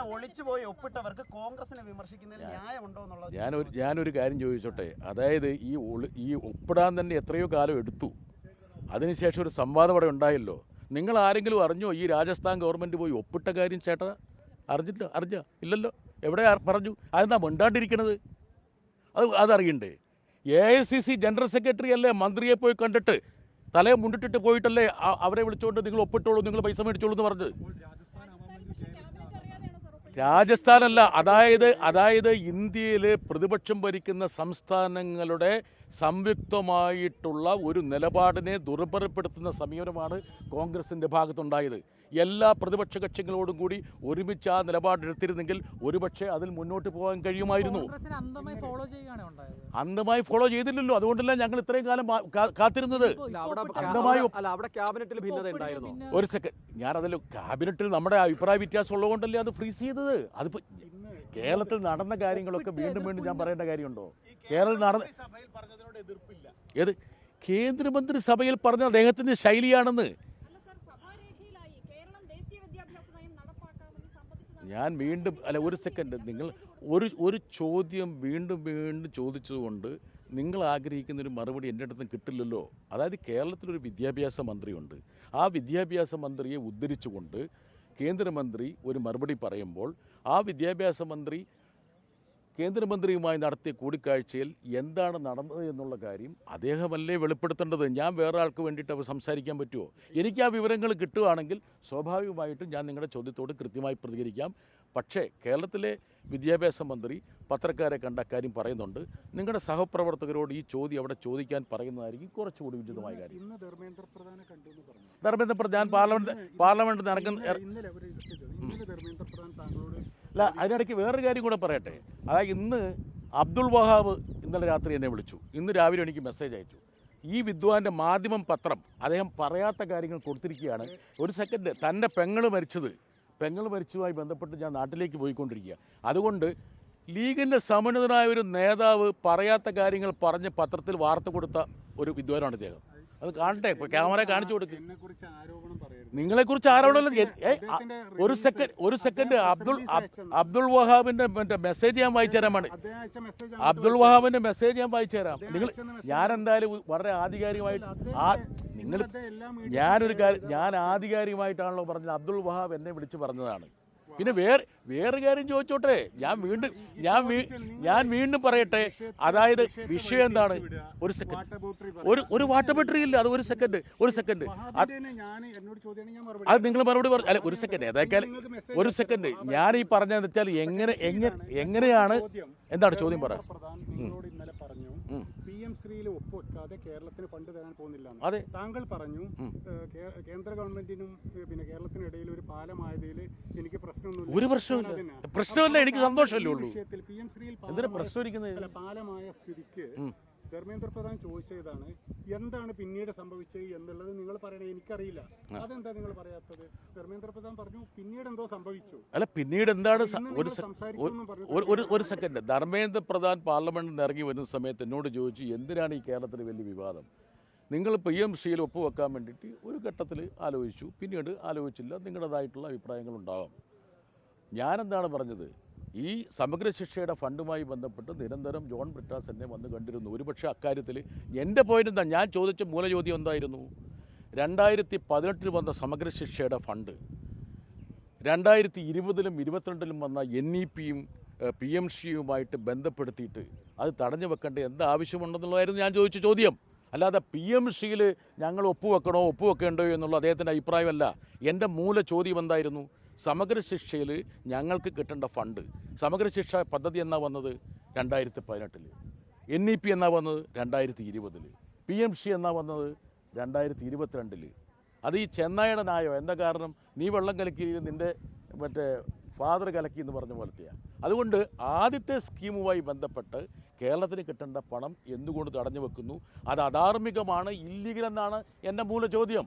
അങ്ങനെ ഒളിച്ചു പോയി ഒപ്പിട്ടവർക്ക് കോൺഗ്രസിനെ വിമർശിക്കുന്നതിൽ ന്യായമുണ്ടോ എന്നുള്ളത് ഞാനൊരു ഞാനൊരു കാര്യം ചോദിച്ചോട്ടെ? അതായത് ഈ ഈ ഒപ്പിടാൻ തന്നെ എത്രയോ കാലം എടുത്തു. അതിനുശേഷം ഒരു സംവാദം അവിടെ ഉണ്ടായല്ലോ. നിങ്ങൾ ആരെങ്കിലും അറിഞ്ഞോ ഈ രാജസ്ഥാൻ ഗവൺമെന്റ് പോയി ഒപ്പിട്ട കാര്യം ചേട്ടാ? അറിഞ്ഞില്ല അറിഞ്ഞ ഇല്ലല്ലോ. എവിടെ പറഞ്ഞു? അതെന്താ മിണ്ടാണ്ടിരിക്കണത്? അത് അതറിയണ്ടേ? A I C C general secretary അല്ലേ മന്ത്രിയെ പോയി കണ്ടിട്ട്? തലയെ മുണ്ടിട്ടിട്ട് പോയിട്ടല്ലേ അവരെ വിളിച്ചുകൊണ്ട് നിങ്ങൾ ഒപ്പിട്ടോളൂ നിങ്ങൾ പൈസ മേടിച്ചോളൂ എന്ന് പറഞ്ഞത്? രാജസ്ഥാനല്ല അതായത് അതായത് ഇന്ത്യയിൽ പ്രതിപക്ഷം ഭരിക്കുന്ന സംസ്ഥാനങ്ങളുടെ സംയുക്തമായിട്ടുള്ള ഒരു നിലപാടിനെ ദുർബലപ്പെടുത്തുന്ന സമീപനമാണ് കോൺഗ്രസിന്റെ ഭാഗത്തുണ്ടായത്. എല്ലാ പ്രതിപക്ഷ കക്ഷികളോടും കൂടി ഒരുമിച്ച് ആ നിലപാടെടുത്തിരുന്നെങ്കിൽ ഒരുപക്ഷെ അതിൽ മുന്നോട്ട് പോകാൻ കഴിയുമായിരുന്നു. അന്തമായി അന്ധമായി ഫോളോ ചെയ്തില്ലല്ലോ. അതുകൊണ്ടല്ല ഞങ്ങൾ ഇത്രയും കാലം കാത്തിരുന്നത്? ഒരു സെക്കൻഡ് ഞാനതിൽ ക്യാബിനറ്റിൽ നമ്മുടെ അഭിപ്രായ വ്യത്യാസം ഉള്ളതുകൊണ്ടല്ലേ അത് ഫ്രീസ് ചെയ്തത്? അതിപ്പോ കേരളത്തിൽ നടന്ന കാര്യങ്ങളൊക്കെ വീണ്ടും വീണ്ടും ഞാൻ പറയേണ്ട കാര്യമുണ്ടോ? കേരളത്തിൽ നടന്ന സഭയിൽ പറഞ്ഞതിനോട് എതിർപ്പില്ല. ഏത്? കേന്ദ്രമന്ത്രി സഭയിൽ പറഞ്ഞ അദ്ദേഹത്തിന്റെ ശൈലിയാണെന്ന്. ഞാൻ വീണ്ടും അല്ല ഒരു സെക്കൻഡ് നിങ്ങൾ ഒരു ഒരു ചോദ്യം വീണ്ടും വീണ്ടും ചോദിച്ചതുകൊണ്ട് നിങ്ങൾ ആഗ്രഹിക്കുന്ന ഒരു മറുപടി എന്റെ അടുത്ത് കിട്ടില്ലല്ലോ. അതായത് കേരളത്തിലൊരു വിദ്യാഭ്യാസ മന്ത്രിയുണ്ട്. ആ വിദ്യാഭ്യാസ മന്ത്രിയെ ഉദ്ധരിച്ചുകൊണ്ട് കേന്ദ്രമന്ത്രി ഒരു മറുപടി പറയുമ്പോൾ ആ വിദ്യാഭ്യാസ മന്ത്രി കേന്ദ്രമന്ത്രിയുമായി നടത്തിയ കൂടിക്കാഴ്ചയിൽ എന്താണ് നടന്നത് എന്നുള്ള കാര്യം അദ്ദേഹമല്ലേ വെളിപ്പെടുത്തേണ്ടത്? ഞാൻ വേറെ ആൾക്ക് വേണ്ടിയിട്ട് അവ സംസാരിക്കാൻ പറ്റുമോ എനിക്ക് ആ വിവരങ്ങൾ കിട്ടുകയാണെങ്കിൽ സ്വാഭാവികമായിട്ടും ഞാൻ നിങ്ങളുടെ ചോദ്യത്തോട് കൃത്യമായി പ്രതികരിക്കാം. പക്ഷേ കേരളത്തിലെ വിദ്യാഭ്യാസ മന്ത്രി പത്രക്കാരെ കണ്ട കാര്യം പറയുന്നുണ്ട്. നിങ്ങളുടെ സഹപ്രവർത്തകരോട് ഈ ചോദ്യം അവിടെ ചോദിക്കാൻ പറയുന്നതായിരിക്കും കുറച്ചുകൂടി ഉചിതമായ കാര്യം. ധർമ്മേന്ദ്ര പ്രധാൻ പാർലമെന്റ് പാർലമെന്റ് നടക്കുന്ന അല്ല അതിനിടയ്ക്ക് വേറൊരു കാര്യം കൂടെ പറയട്ടെ. അതായത് ഇന്ന് അബ്ദുൾ വഹാബ് ഇന്നലെ രാത്രി എന്നെ വിളിച്ചു. ഇന്ന് രാവിലെ എനിക്ക് മെസ്സേജ് അയച്ചു. ഈ വിദ്വാന്റെ മാധ്യമം പത്രം അദ്ദേഹം പറയാത്ത കാര്യങ്ങൾ കൊടുത്തിരിക്കുകയാണ്. ഒരു സെക്കൻഡ് തന്റെ പെങ്ങൾ മരിച്ചത്. പെങ്ങൾ മരിച്ചതുമായി ബന്ധപ്പെട്ട് ഞാൻ നാട്ടിലേക്ക് പോയിക്കൊണ്ടിരിക്കുക. അതുകൊണ്ട് ലീഗിന്റെ സമന്വിതനായ ഒരു നേതാവ് പറയാത്ത കാര്യങ്ങൾ പറഞ്ഞ് പത്രത്തിൽ വാർത്ത കൊടുത്ത ഒരു വിദ്വാനാണ് ഇദ്ദേഹം. അത് കാണട്ടെ ഇപ്പൊ ക്യാമറ കാണിച്ചു കൊടുക്ക്. നിങ്ങളെ കുറിച്ച് ആരോപണം ഒരു സെക്കൻഡ് ഒരു സെക്കൻഡ് അബ്ദുൾ. അബ്ദുൾ വഹാബിന്റെ മറ്റേ മെസ്സേജ് ഞാൻ വായിച്ചു ആണ് അബ്ദുൾ വഹാബിന്റെ മെസ്സേജ് ഞാൻ വായിച്ചു തരാം. നിങ്ങൾ ഞാൻ എന്തായാലും വളരെ ആധികാരികമായിട്ട് ആ നിങ്ങൾ ഞാനൊരു കാര്യം ഞാൻ ആധികാരികമായിട്ടാണല്ലോ പറഞ്ഞത്. അബ്ദുൾ വഹാബ് എന്നെ വിളിച്ചു പറഞ്ഞതാണ്. പിന്നെ വേറെ വേറെ കാര്യം ചോദിച്ചോട്ടെ? ഞാൻ വീണ്ടും ഞാൻ ഞാൻ വീണ്ടും പറയട്ടെ? അതായത് വിഷയം എന്താണ്? ഒരു സെക്കൻഡ് ഒരു ഒരു വാട്ടർ ബാറ്ററി ഇല്ല. അത് ഒരു സെക്കൻഡ് ഒരു സെക്കൻഡ് അത് നിങ്ങൾ മറുപടി പറഞ്ഞു അല്ല ഒരു സെക്കൻഡ് ഏതായാലും ഒരു സെക്കൻഡ് ഞാൻ ഈ പറഞ്ഞതെന്ന് വെച്ചാൽ എങ്ങനെ എങ്ങനെ എങ്ങനെയാണ് എന്താണ് ചോദ്യം പറയാം ഇന്നലെ പറഞ്ഞു. എം ശ്രീയിൽ ഒപ്പുവെക്കാതെ കേരളത്തിന് ഫണ്ട് തരാൻ പോകുന്നില്ല അതെ. താങ്കൾ പറഞ്ഞു കേന്ദ്ര ഗവൺമെന്റിനും പിന്നെ കേരളത്തിനും ഇടയിൽ ഒരു പാലമായതിൽ എനിക്ക് പ്രശ്നമൊന്നുമില്ല. ഒരു പ്രശ്നമില്ല പ്രശ്നമല്ല, എനിക്ക് സന്തോഷമല്ലേ ഉള്ളൂ. വിഷയത്തിൽ പി എം ശ്രീയിൽ പാലമായ- സ്ഥിതിക്ക്. ധർമ്മേന്ദ്ര പ്രധാൻ ചോദിച്ചതാണ് എന്താണ് പിന്നീട് സംഭവിച്ചത് എന്നുള്ളത് നിങ്ങൾ പറയണേ എനിക്കറിയില്ല. അതെന്താ നിങ്ങൾ പറയാത്തത്? ധർമ്മേന്ദ്ര പ്രധാൻ പറഞ്ഞു പിന്നീട് എന്തോ സംഭവിച്ചു. അല്ല പിന്നീട് എന്താണ് ഒരു സെക്കൻഡ് ധർമ്മേന്ദ്ര പ്രധാൻ പാർലമെന്റിൽ നിന്ന് ഇറങ്ങി വരുന്ന സമയത്ത് എന്നോട് ചോദിച്ചു എന്തിനാണ് ഈ കേരളത്തിൽ വലിയ വിവാദം? നിങ്ങൾ പി എം സിയിൽ ഒപ്പുവെക്കാൻ വേണ്ടിയിട്ട് ഒരു ഘട്ടത്തിൽ ആലോചിച്ചു. പിന്നീട് ആലോചിച്ചില്ല നിങ്ങളുടേതായിട്ടുള്ള അഭിപ്രായങ്ങൾ ഉണ്ടാവാം. ഞാനെന്താണ് പറഞ്ഞത്? ഈ സമഗ്ര ശിക്ഷയുടെ ഫണ്ടുമായി ബന്ധപ്പെട്ട് നിരന്തരം ജോൺ ബ്രിട്ടാസ് എന്നെ വന്ന് കണ്ടിരുന്നു. ഒരുപക്ഷെ അക്കാര്യത്തിൽ എന്റെ പോയിന്റ് എന്താ? ഞാൻ ചോദിച്ച മൂലചോദ്യം എന്തായിരുന്നു? രണ്ടായിരത്തി പതിനെട്ടിൽ വന്ന സമഗ്ര ശിക്ഷയുടെ ഫണ്ട് രണ്ടായിരത്തി ഇരുപതിലും ഇരുപത്തിരണ്ടിലും വന്ന എൻ ഇ പിയും പി എം സിയുമായിട്ട് ബന്ധപ്പെടുത്തിയിട്ട് അത് തടഞ്ഞു വെക്കേണ്ട എന്ത് ആവശ്യമുണ്ടെന്നുള്ളതായിരുന്നു ഞാൻ ചോദിച്ച ചോദ്യം. അല്ലാതെ പി എം സിയിൽ ഞങ്ങൾ ഒപ്പുവെക്കണോ ഒപ്പുവെക്കേണ്ടോ എന്നുള്ള അദ്ദേഹത്തിന്റെ അഭിപ്രായമല്ല. എന്റെ മൂല ചോദ്യം എന്തായിരുന്നു? സമഗ്ര ശിക്ഷയിൽ ഞങ്ങൾക്ക് കിട്ടേണ്ട ഫണ്ട് സമഗ്ര ശിക്ഷ പദ്ധതി എന്നാ വന്നത്? രണ്ടായിരത്തി പതിനെട്ടിൽ എൻ ഇ പി എന്നാ വന്നത്? രണ്ടായിരത്തി ഇരുപതിൽ പി എം സി എന്നാ വന്നത്? രണ്ടായിരത്തി ഇരുപത്തിരണ്ടിൽ അത് ഈ ചെന്നായുടെ നായോ എന്താ കാരണം? നീ വെള്ളം കലക്കി നിന്റെ മറ്റേ ഫാദർ കലക്കി എന്ന് പറഞ്ഞ പോലത്തെയാണ് അതുകൊണ്ട് ആദ്യത്തെ സ്കീമുമായി ബന്ധപ്പെട്ട് കേരളത്തിന് കിട്ടേണ്ട പണം എന്തുകൊണ്ട് തടഞ്ഞു വെക്കുന്നു? അത് അധാർമികമാണ് ഇല്ലീഗൽ എന്നാണ് എന്റെ മൂല ചോദ്യം.